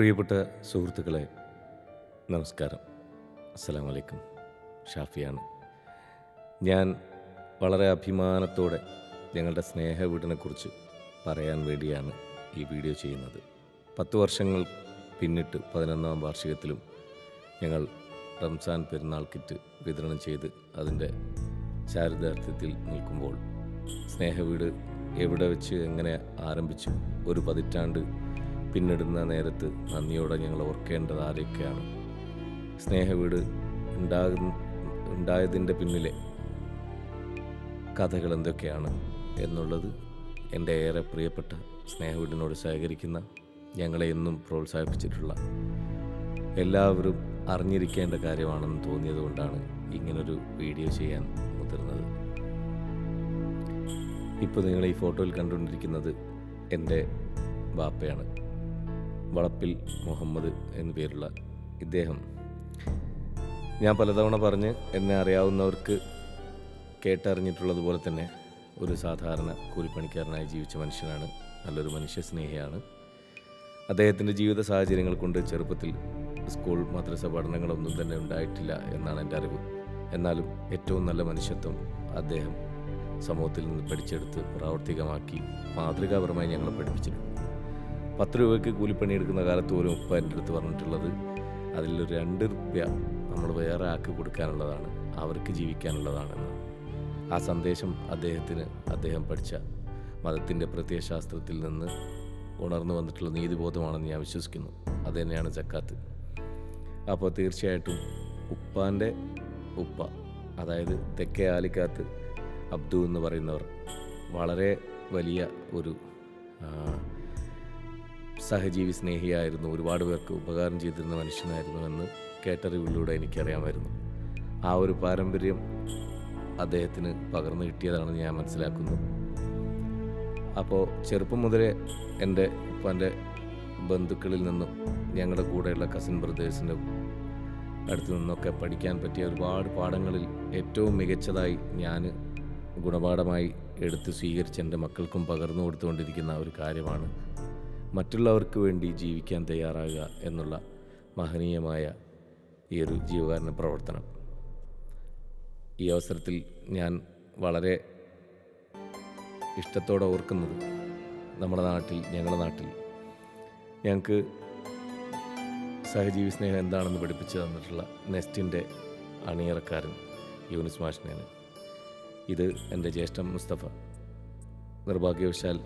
പ്രിയപ്പെട്ട സുഹൃത്തുക്കളെ നമസ്കാരം. അസ്സാം വലൈക്കും ഷാഫിയാണ്. ഞാൻ വളരെ അഭിമാനത്തോടെ ഞങ്ങളുടെ സ്നേഹ വീടിനെക്കുറിച്ച് പറയാൻ വേണ്ടിയാണ് ഈ വീഡിയോ ചെയ്യുന്നത്. പത്ത് വർഷങ്ങൾ പിന്നിട്ട് പതിനൊന്നാം വാർഷികത്തിലും ഞങ്ങൾ റംസാൻ പെരുന്നാൾ കിറ്റ് വിതരണം ചെയ്ത് അതിന്റെ ചാരിതാർത്ഥ്യത്തിൽ നിൽക്കുമ്പോൾ സ്നേഹവീട് എവിടെ വെച്ച് എങ്ങനെ ആരംഭിച്ചു ഒരു പതിറ്റാണ്ട് പിന്നിടുന്ന നേരത്ത് നന്ദിയോടെ ഞങ്ങൾ ഓർക്കേണ്ടത് ആരൊക്കെയാണ് സ്നേഹവീട് ഉണ്ടാകുന്ന ഉണ്ടായതിന്റെ പിന്നിലെ കഥകൾ എന്തൊക്കെയാണ് എന്നുള്ളത് എന്റെ ഏറെ പ്രിയപ്പെട്ട സ്നേഹവീടിനോട് സഹകരിക്കുന്ന ഞങ്ങളെ എന്നും പ്രോത്സാഹിപ്പിച്ചിട്ടുള്ള എല്ലാവരും അറിഞ്ഞിരിക്കേണ്ട കാര്യമാണെന്ന് തോന്നിയതുകൊണ്ടാണ് ഇങ്ങനൊരു വീഡിയോ ചെയ്യാൻ മുതിർന്നത്. ഇപ്പോൾ നിങ്ങൾ ഈ ഫോട്ടോയിൽ കണ്ടുകൊണ്ടിരിക്കുന്നത് എന്റെ ബാപ്പയാണ്. വളപ്പിൽ മുഹമ്മദ് എന്നു പേരുള്ള ഇദ്ദേഹം. ഞാൻ പലതവണ പറഞ്ഞ് എന്നെ അറിയാവുന്നവർക്ക് കേട്ടറിഞ്ഞിട്ടുള്ളതുപോലെ തന്നെ ഒരു സാധാരണ കൂലിപ്പണിക്കാരനായി ജീവിച്ച മനുഷ്യനാണ് നല്ലൊരു മനുഷ്യ സ്നേഹിയാണ്. അദ്ദേഹത്തിന്റെ ജീവിത സാഹചര്യങ്ങൾ കൊണ്ട് ചെറുപ്പത്തിൽ സ്കൂൾ മദ്രസ പഠനങ്ങളൊന്നും തന്നെ ഉണ്ടായിട്ടില്ല എന്നാണ് എന്റെ അറിവ്. എന്നാലും ഏറ്റവും നല്ല മനുഷ്യത്വം അദ്ദേഹം സമൂഹത്തിൽ നിന്ന് പഠിച്ചെടുത്ത് പ്രാവർത്തികമാക്കി മാതൃകാപരമായി ഞങ്ങളെ പഠിപ്പിച്ചിട്ടുണ്ട്. പത്ത് രൂപയ്ക്ക് കൂലിപ്പണി എടുക്കുന്ന കാലത്ത് ഒരു ഉപ്പ എന്റെ അടുത്ത് പറഞ്ഞിട്ടുള്ളത് അതിലൊരു രണ്ട് രൂപ നമ്മൾ വേറെ ആക്കി കൊടുക്കാനുള്ളതാണ് അവർക്ക് ജീവിക്കാനുള്ളതാണെന്ന്. ആ സന്ദേശം അദ്ദേഹത്തിന് അദ്ദേഹം പഠിച്ച മതത്തിന്റെ പ്രത്യയശാസ്ത്രത്തിൽ നിന്ന് ഉണർന്നു വന്നിട്ടുള്ള നീതിബോധമാണെന്ന് ഞാൻ വിശ്വസിക്കുന്നു. അത് തന്നെയാണ് ജക്കാത്ത്. അപ്പോൾ തീർച്ചയായിട്ടും ഉപ്പാന്റെ ഉപ്പ അതായത് തെക്കേ ആലിക്കാത്ത് അബ്ദു എന്ന് പറയുന്നവർ വളരെ വലിയ ഒരു സഹജീവി സ്നേഹിയായിരുന്നു. ഒരുപാട് പേർക്ക് ഉപകാരം ചെയ്തിരുന്ന മനുഷ്യനായിരുന്നു എന്ന് കേട്ടറിവിലൂടെ എനിക്കറിയാമായിരുന്നു. ആ ഒരു പാരമ്പര്യം അദ്ദേഹത്തിന് പകർന്നു കിട്ടിയതാണെന്ന് ഞാൻ മനസ്സിലാക്കുന്നു. അപ്പോൾ ചെറുപ്പം മുതലേ എന്റെ ഉപ്പാന്റെ ബന്ധുക്കളിൽ നിന്നും ഞങ്ങളുടെ കൂടെയുള്ള കസിൻ ബ്രദേഴ്സിന്റെ അടുത്ത് നിന്നൊക്കെ പഠിക്കാൻ പറ്റിയ ഒരുപാട് പാഠങ്ങളിൽ ഏറ്റവും മികച്ചതായി ഞാൻ ഗുണപാഠമായി എടുത്ത് സ്വീകരിച്ച് എന്റെ മക്കൾക്കും പകർന്നു കൊടുത്തുകൊണ്ടിരിക്കുന്ന ഒരു കാര്യമാണ് മറ്റുള്ളവർക്ക് വേണ്ടി ജീവിക്കാൻ തയ്യാറാകുക എന്നുള്ള മഹനീയമായ ഈ ഒരു ജീവകാരുണ്യ പ്രവർത്തനം. ഈ അവസരത്തിൽ ഞാൻ വളരെ ഇഷ്ടത്തോടെ ഓർക്കുന്നത് നമ്മുടെ നാട്ടിൽ ഞങ്ങളുടെ നാട്ടിൽ. ഞങ്ങൾക്ക് സഹജീവി സ്നേഹം എന്താണെന്ന് പഠിപ്പിച്ചു തന്നിട്ടുള്ള നെസ്റ്റിന്റെ അണിയറക്കാരൻ യൂനിസ് മാഷിനെയാണ്. ഇത് എന്റെ ജ്യേഷ്ഠം മുസ്തഫ. നിർഭാഗ്യവശാൽ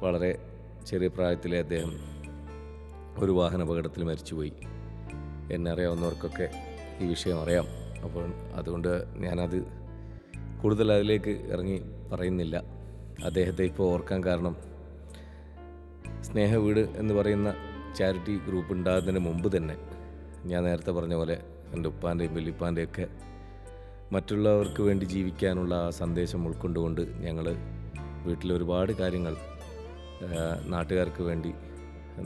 വളരെ ചെറിയ പ്രായത്തിലെ അദ്ദേഹം ഒരു വാഹന അപകടത്തിൽ മരിച്ചുപോയി. എന്നെ അറിയാവുന്നവർക്കൊക്കെ ഈ വിഷയം അറിയാം. അപ്പോൾ അതുകൊണ്ട് ഞാനത് കൂടുതൽ അതിലേക്ക് ഇറങ്ങി പറയുന്നില്ല. അദ്ദേഹത്തെ ഇപ്പോൾ ഓർക്കാൻ കാരണം സ്നേഹവീട് എന്ന് പറയുന്ന ചാരിറ്റി ഗ്രൂപ്പ് ഉണ്ടാകുന്നതിന് മുമ്പ് തന്നെ ഞാൻ നേരത്തെ പറഞ്ഞ പോലെ എന്റെ ഉപ്പാന്റെയും വല്യപ്പാന്റെയൊക്കെ മറ്റുള്ളവർക്ക് വേണ്ടി ജീവിക്കാനുള്ള ആ സന്ദേശം ഉൾക്കൊണ്ടുകൊണ്ട് ഞങ്ങൾ വീട്ടിൽ ഒരുപാട് കാര്യങ്ങൾ നാട്ടുകാർക്ക് വേണ്ടി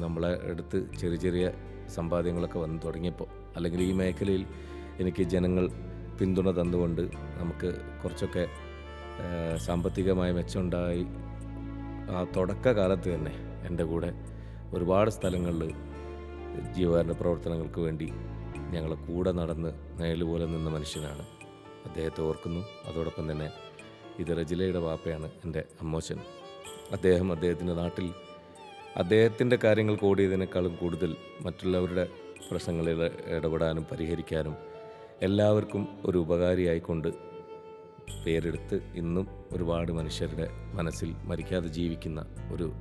നമ്മളെ അടുത്ത് ചെറിയ ചെറിയ സമ്പാദ്യങ്ങളൊക്കെ വന്ന് തുടങ്ങിയപ്പോൾ അല്ലെങ്കിൽ ഈ മേഖലയിൽ എനിക്ക് ജനങ്ങൾ പിന്തുണ തന്നുകൊണ്ട് നമുക്ക് കുറച്ചൊക്കെ സാമ്പത്തികമായി മെച്ചമുണ്ടായി. ആ തുടക്കകാലത്ത് തന്നെ എന്റെ കൂടെ ഒരുപാട് സ്ഥലങ്ങളിൽ ജീവകാരുണ്യ പ്രവർത്തനങ്ങൾക്ക് വേണ്ടി ഞങ്ങളെ കൂടെ നടന്ന് നേലുപോലെ നിന്ന മനുഷ്യനാണ് അദ്ദേഹത്തെ ഓർക്കുന്നു. അതോടൊപ്പം തന്നെ ഇത് റജിലയുടെ വാപ്പയാണ് എന്റെ അമ്മോച്ചൻ. അദ്ദേഹം അദ്ദേഹത്തിന്റെ നാട്ടിൽ അദ്ദേഹത്തിന്റെ കാര്യങ്ങൾ കൂടിയതിനേക്കാളും കൂടുതൽ മറ്റുള്ളവരുടെ പ്രശ്നങ്ങളിൽ ഇടപെടാനും പരിഹരിക്കാനും എല്ലാവർക്കും ഒരു ഉപകാരിയായിക്കൊണ്ട് പേരെടുത്ത് ഇന്നും ഒരുപാട് മനുഷ്യരുടെ മനസ്സിൽ മരിക്കാതെ ജീവിക്കുന്ന ഒരു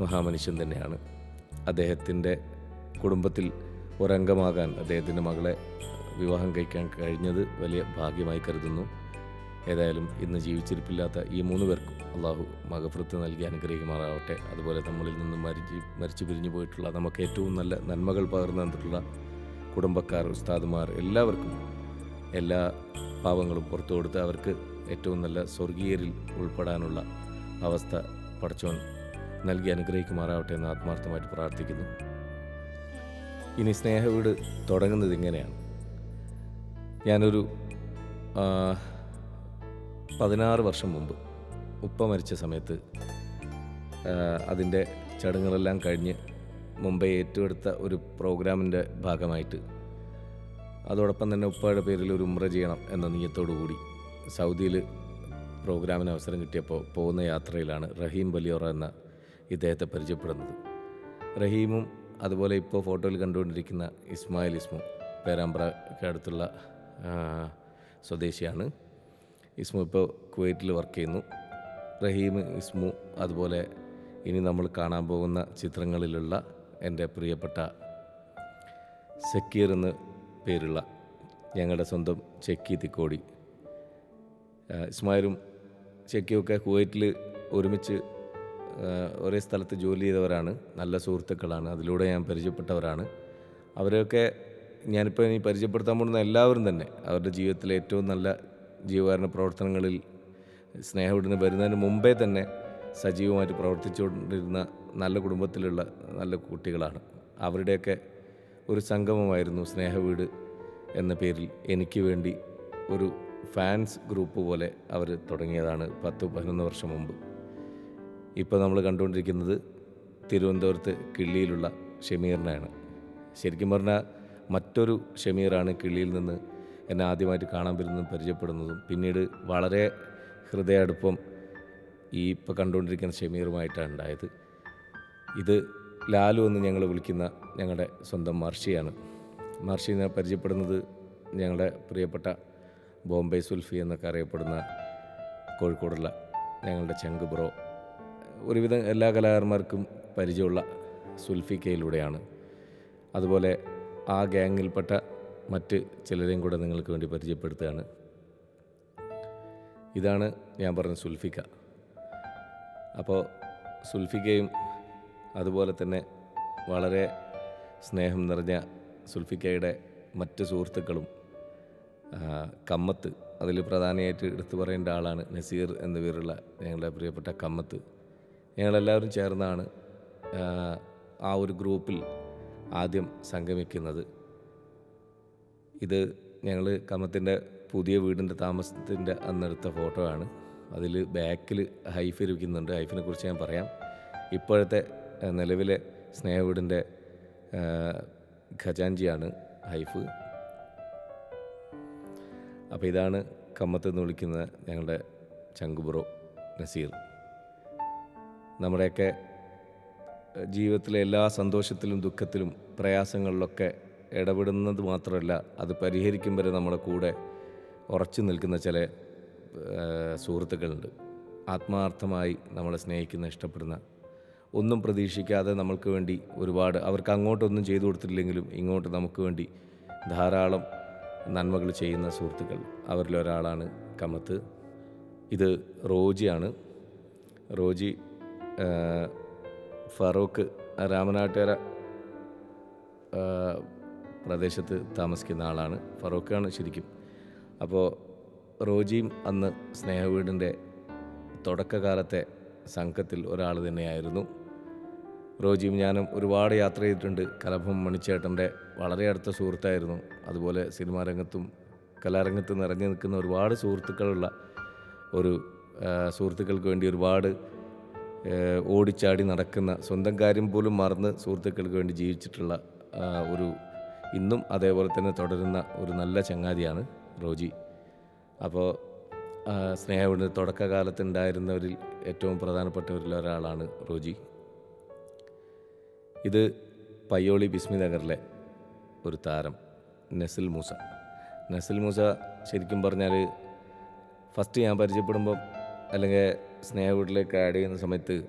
മഹാമനുഷ്യൻ തന്നെയാണ്. അദ്ദേഹത്തിന്റെ കുടുംബത്തിൽ ഒരംഗമാകാൻ അദ്ദേഹത്തിന്റെ മകളെ വിവാഹം കഴിക്കാൻ കഴിഞ്ഞത് വലിയ ഭാഗ്യമായി കരുതുന്നു. ഏതായാലും ഇന്ന് ജീവിച്ചിരിപ്പില്ലാത്ത ഈ മൂന്ന് പേർക്കും അള്ളാഹു മകഫൃത്ത് നൽകി അനുഗ്രഹിക്കുമാറാവട്ടെ. അതുപോലെ നമ്മളിൽ നിന്ന് മരിച്ച് മരിച്ചു പിരിഞ്ഞു പോയിട്ടുള്ള നമുക്ക് ഏറ്റവും നല്ല നന്മകൾ പകർന്നു തന്നിട്ടുള്ള കുടുംബക്കാർ ഉസ്താദുമാർ എല്ലാവർക്കും എല്ലാ പാവങ്ങളും പുറത്തു കൊടുത്ത് അവർക്ക് ഏറ്റവും നല്ല സ്വർഗീയരിൽ ഉൾപ്പെടാനുള്ള അവസ്ഥ പടച്ചോൻ നൽകി അനുഗ്രഹിക്കുമാറാവട്ടെ എന്ന് ആത്മാർത്ഥമായിട്ട് പ്രാർത്ഥിക്കുന്നു. ഇനി സ്നേഹവീട് തുടങ്ങുന്നത് ഇങ്ങനെയാണ്. ഞാനൊരു പതിനാറ് വർഷം മുമ്പ് ഉപ്പ മരിച്ച സമയത്ത് അതിന്റെ ചടങ്ങുകളെല്ലാം കഴിഞ്ഞ് മുംബൈ ഏറ്റെടുത്ത ഒരു പ്രോഗ്രാമിന്റെ ഭാഗമായിട്ട് അതോടൊപ്പം തന്നെ ഉപ്പയുടെ പേരിൽ ഒരു ഉമ്ര ചെയ്യണം എന്ന നീയത്തോടു കൂടി സൗദിയിൽ പ്രോഗ്രാമിന് അവസരം കിട്ടിയപ്പോൾ പോകുന്ന യാത്രയിലാണ് റഹീം ബലിയോറ എന്ന ഇദ്ദേഹത്തെ പരിചയപ്പെടുന്നത്. റഹീമും അതുപോലെ ഇപ്പോൾ ഫോട്ടോയിൽ കണ്ടുകൊണ്ടിരിക്കുന്ന ഇസ്മായിൽ ഇസ്മു പേരാമ്പ്രയ്ക്ക് സ്വദേശിയാണ്. ഇസ്മു ഇപ്പോൾ കുവൈറ്റിൽ വർക്ക് ചെയ്യുന്നു. റഹീം ഇസ്മു അതുപോലെ ഇനി നമ്മൾ കാണാൻ പോകുന്ന ചിത്രങ്ങളിലുള്ള എന്റെ പ്രിയപ്പെട്ട സക്കീർ എന്ന് പേരുള്ള ഞങ്ങളുടെ സ്വന്തം ചെക്കി തിക്കോടി. ഇസ്മായിലും ചെക്കിയൊക്കെ കുവൈറ്റിൽ ഒരുമിച്ച് ഒരേ സ്ഥലത്ത് ജോലി ചെയ്തവരാണ്. നല്ല സുഹൃത്തുക്കളാണ്. അതിലൂടെ ഞാൻ പരിചയപ്പെട്ടവരാണ്. അവരെയൊക്കെ ഞാനിപ്പോൾ ഇനി പരിചയപ്പെടുത്താൻ പോകുന്ന എല്ലാവരും തന്നെ. അവരുടെ ജീവിതത്തിലെ ഏറ്റവും നല്ല ജീവകാരണ പ്രവർത്തനങ്ങളിൽ സ്നേഹവിടുന്ന് വരുന്നതിന് മുമ്പേ തന്നെ സജീവമായിട്ട് പ്രവർത്തിച്ചുകൊണ്ടിരുന്ന നല്ല കുടുംബത്തിലുള്ള നല്ല കുട്ടികളാണ്. അവരുടെയൊക്കെ ഒരു സംഗമമായിരുന്നു സ്നേഹവീട് എന്ന പേരിൽ എനിക്ക് വേണ്ടി ഒരു ഫാൻസ് ഗ്രൂപ്പ് പോലെ അവർ തുടങ്ങിയതാണ് പത്ത് പതിനൊന്ന് വർഷം മുമ്പ്. ഇപ്പോൾ നമ്മൾ കണ്ടുകൊണ്ടിരിക്കുന്നത് തിരുവനന്തപുരത്ത് കിള്ളിയിലുള്ള ഷമീറിനെയാണ്. ശരിക്കും പറഞ്ഞാൽ മറ്റൊരു ഷമീറാണ് കിള്ളിയിൽ നിന്ന് എന്നെ ആദ്യമായിട്ട് കാണാൻ വരുന്നതും പരിചയപ്പെടുന്നതും പിന്നീട് വളരെ ഹൃദയടുപ്പം ഈ ഇപ്പോൾ കണ്ടുകൊണ്ടിരിക്കുന്ന ഷമീറുമായിട്ടാണ് ഉണ്ടായത്. ഇത് ലാലു എന്ന് ഞങ്ങൾ വിളിക്കുന്ന ഞങ്ങളുടെ സ്വന്തം മർഷിയാണ്. മർഷിനെ പരിചയപ്പെടുന്നത് ഞങ്ങളുടെ പ്രിയപ്പെട്ട ബോംബെ സുൽഫി എന്നൊക്കെ അറിയപ്പെടുന്ന കോഴിക്കോടുള്ള ഞങ്ങളുടെ ചങ്ക് ബ്രോ. ഒരുവിധം എല്ലാ കലാകാരന്മാർക്കും പരിചയമുള്ള സുൽഫിക്കയിലൂടെയാണ്. അതുപോലെ ആ ഗ്യാങ്ങിൽപ്പെട്ട മറ്റ് ചിലരെയും കൂടെ നിങ്ങൾക്ക് വേണ്ടി പരിചയപ്പെടുത്തുകയാണ്. ഇതാണ് ഞാൻ പറഞ്ഞ സുൽഫിക്ക. അപ്പോൾ സുൽഫിക്കയും അതുപോലെ തന്നെ വളരെ സ്നേഹം നിറഞ്ഞ സുൽഫിക്കയുടെ മറ്റ് സുഹൃത്തുക്കളും കമ്മത്ത് അതിൽ പ്രധാനമായിട്ട് എടുത്തു പറയേണ്ട ആളാണ് നസീർ എന്ന പേരുള്ള ഞങ്ങളുടെ പ്രിയപ്പെട്ട കമ്മത്ത്. ഞങ്ങളെല്ലാവരും ചേർന്നാണ് ആ, ഒരു ഗ്രൂപ്പിൽ ആദ്യം സംഗമിക്കുന്നത്. ഇത് ഞങ്ങൾ കമ്മത്തിന്റെ പുതിയ വീടിന്റെ താമസത്തിന്റെ അന്നെടുത്ത ഫോട്ടോ ആണ്. അതിൽ ബാക്കിൽ ഹൈഫ് ഇരിക്കുന്നുണ്ട്. ഹൈഫിനെ കുറിച്ച് ഞാൻ പറയാം. ഇപ്പോഴത്തെ നിലവിലെ സ്നേഹവീടിന്റെ ഖജാൻജിയാണ് ഹൈഫ്. അപ്പോൾ ഇതാണ് കമ്മത്ത് എന്ന് വിളിക്കുന്ന ഞങ്ങളുടെ ചങ്കുബ്രോ നസീർ. നമ്മുടെയൊക്കെ ജീവിതത്തിലെ എല്ലാ സന്തോഷത്തിലും ദുഃഖത്തിലും പ്രയാസങ്ങളിലൊക്കെ ഇടപെടുന്നത് മാത്രമല്ല അത് പരിഹരിക്കും വരെ നമ്മുടെ കൂടെ ഉറച്ചു നിൽക്കുന്ന ചില സുഹൃത്തുക്കളുണ്ട്. ആത്മാർത്ഥമായി നമ്മളെ സ്നേഹിക്കുന്ന ഇഷ്ടപ്പെടുന്ന ഒന്നും പ്രതീക്ഷിക്കാതെ നമ്മൾക്ക് വേണ്ടി ഒരുപാട് അവർക്ക് അങ്ങോട്ടൊന്നും ചെയ്തു കൊടുത്തിട്ടില്ലെങ്കിലും ഇങ്ങോട്ട് നമുക്ക് വേണ്ടി ധാരാളം നന്മകൾ ചെയ്യുന്ന സുഹൃത്തുക്കൾ അവരിലൊരാളാണ് കമത്ത്. ഇത് റോജിയാണ്. റോജി ഫറൂഖ് രാമനാട്ടുകര പ്രദേശത്ത് താമസിക്കുന്ന ആളാണ് ഫറൂഖാണ് ശരിക്കും. അപ്പോൾ റോജിയും അന്ന് സ്നേഹവീടിന്റെ തുടക്കകാലത്തെ സംഘത്തിൽ ഒരാൾ തന്നെയായിരുന്നു. റോജിയും ഞാനും ഒരുപാട് യാത്ര ചെയ്തിട്ടുണ്ട്. കലഭം മണിച്ചേട്ടന്റെ വളരെ അടുത്ത സുഹൃത്തായിരുന്നു. അതുപോലെ സിനിമാ രംഗത്തും കലാരംഗത്തും നിറഞ്ഞു നിൽക്കുന്ന ഒരുപാട് സുഹൃത്തുക്കളുള്ള ഒരു സുഹൃത്തുക്കൾക്ക് വേണ്ടി ഒരുപാട് ഓടിച്ചാടി നടക്കുന്ന സ്വന്തം കാര്യം പോലും മറന്ന് സുഹൃത്തുക്കൾക്ക് വേണ്ടി ജീവിച്ചിട്ടുള്ള ഒരു ഇന്നും അതേപോലെ തന്നെ തുടരുന്ന ഒരു നല്ല ചങ്ങാതിയാണ് റോജി. അപ്പോൾ സ്നേഹവിടുന്ന തുടക്കകാലത്തുണ്ടായിരുന്നവരിൽ ഏറ്റവും പ്രധാനപ്പെട്ടവരിൽ ഒരാളാണ് റോജി. ഇത് പയ്യോളി ബിസ്മി നഗറിലെ ഒരു താരം നസിൽ മൂസ. നസിൽ മൂസ ശരിക്കും പറഞ്ഞാൽ ഫസ്റ്റ് ഞാൻ പരിചയപ്പെടുമ്പം അല്ലെങ്കിൽ സ്നേഹ വീട്ടിലേക്ക് ആഡ് ചെയ്യുന്ന സമയത്ത്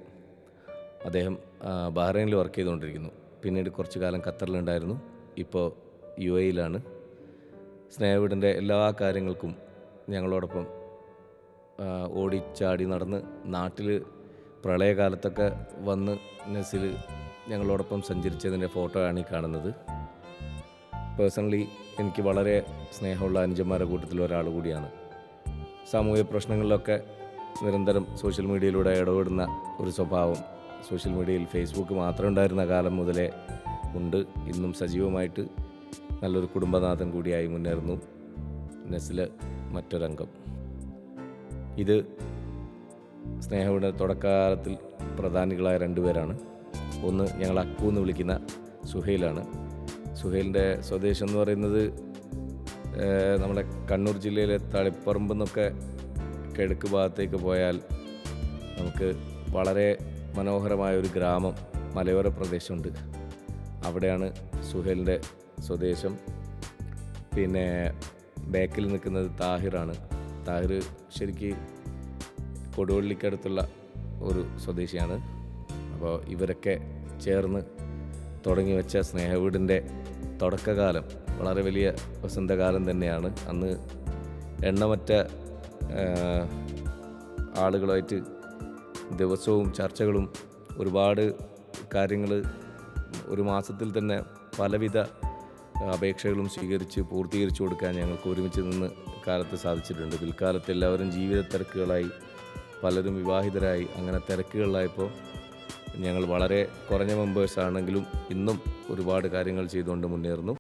അദ്ദേഹം ബഹ്റൈനിൽ വർക്ക് ചെയ്തുകൊണ്ടിരിക്കുന്നു. പിന്നീട് കുറച്ച് കാലം ഖത്തറിലുണ്ടായിരുന്നു. ഇപ്പോൾ യു എയിലാണ് സ്നേഹവീടിന്റെ എല്ലാ കാര്യങ്ങൾക്കും ഞങ്ങളോടൊപ്പം ഓടിച്ചാടി നടന്ന് നാട്ടിൽ പ്രളയകാലത്തൊക്കെ വന്ന് നസിൽ ഞങ്ങളോടൊപ്പം സഞ്ചരിച്ചതിന്റെ ഫോട്ടോ ആണ് ഈ കാണുന്നത്. പേഴ്സണലി എനിക്ക് വളരെ സ്നേഹമുള്ള അനുജന്മാരുടെ കൂട്ടത്തിൽ ഒരാൾ കൂടിയാണ്. സാമൂഹിക പ്രശ്നങ്ങളിലൊക്കെ നിരന്തരം സോഷ്യൽ മീഡിയയിലൂടെ ഇടപെടുന്ന ഒരു സ്വഭാവം സോഷ്യൽ മീഡിയയിൽ ഫേസ്ബുക്ക് മാത്രം ഉണ്ടായിരുന്ന കാലം മുതലേ ഉണ്ട്. ഇന്നും സജീവമായിട്ട് നല്ലൊരു കുടുംബനാഥൻ കൂടിയായി മുന്നേറുന്നു നെസ്ലെ മറ്റൊരംഗം. ഇത് സ്നേഹയുടെ തുടക്കകാലത്തിൽ പ്രധാനികളായ രണ്ടുപേരാണ് ഒന്ന് ഞങ്ങൾ അക്കു എന്ന് വിളിക്കുന്ന സുഹൈലാണ്. സുഹൈലിന്റെ സ്വദേശം എന്ന് പറയുന്നത് നമ്മുടെ കണ്ണൂർ ജില്ലയിലെ തളിപ്പറമ്പ് എന്നൊക്കെ കിഴക്ക് ഭാഗത്തേക്ക് പോയാൽ നമുക്ക് വളരെ മനോഹരമായ ഒരു ഗ്രാമം മലയോര പ്രദേശമുണ്ട്. അവിടെയാണ് സുഹേലിന്റെ സ്വദേശം. പിന്നെ ബാക്കിൽ നിൽക്കുന്നത് താഹിറാണ്. താഹിർ ശരിക്ക് കൊടുവള്ളിക്കടുത്തുള്ള ഒരു സ്വദേശിയാണ്. അപ്പോൾ ഇവരൊക്കെ ചേർന്ന് തുടങ്ങി വെച്ച സ്നേഹവീടിന്റെ തുടക്കകാലം വളരെ വലിയ വസന്തകാലം തന്നെയാണ്. അന്ന് എണ്ണമറ്റ ആളുകളായിട്ട് ദിവസവും ചർച്ചകളും ഒരുപാട് കാര്യങ്ങൾ ഒരു മാസത്തിൽ തന്നെ പലവിധ അപേക്ഷകളും സ്വീകരിച്ച് പൂർത്തീകരിച്ചു കൊടുക്കാൻ ഞങ്ങൾക്ക് ഒരുമിച്ച് നിന്ന് കാലത്ത് സാധിച്ചിട്ടുണ്ട്. പിൽക്കാലത്ത് എല്ലാവരും ജീവിത തിരക്കുകളായി പലരും വിവാഹിതരായി അങ്ങനെ തിരക്കുകളിലായപ്പോൾ ഞങ്ങൾ വളരെ കുറഞ്ഞ മെമ്പേഴ്സ് ആണെങ്കിലും ഇന്നും ഒരുപാട് കാര്യങ്ങൾ ചെയ്തുകൊണ്ട് മുന്നേറുന്നു.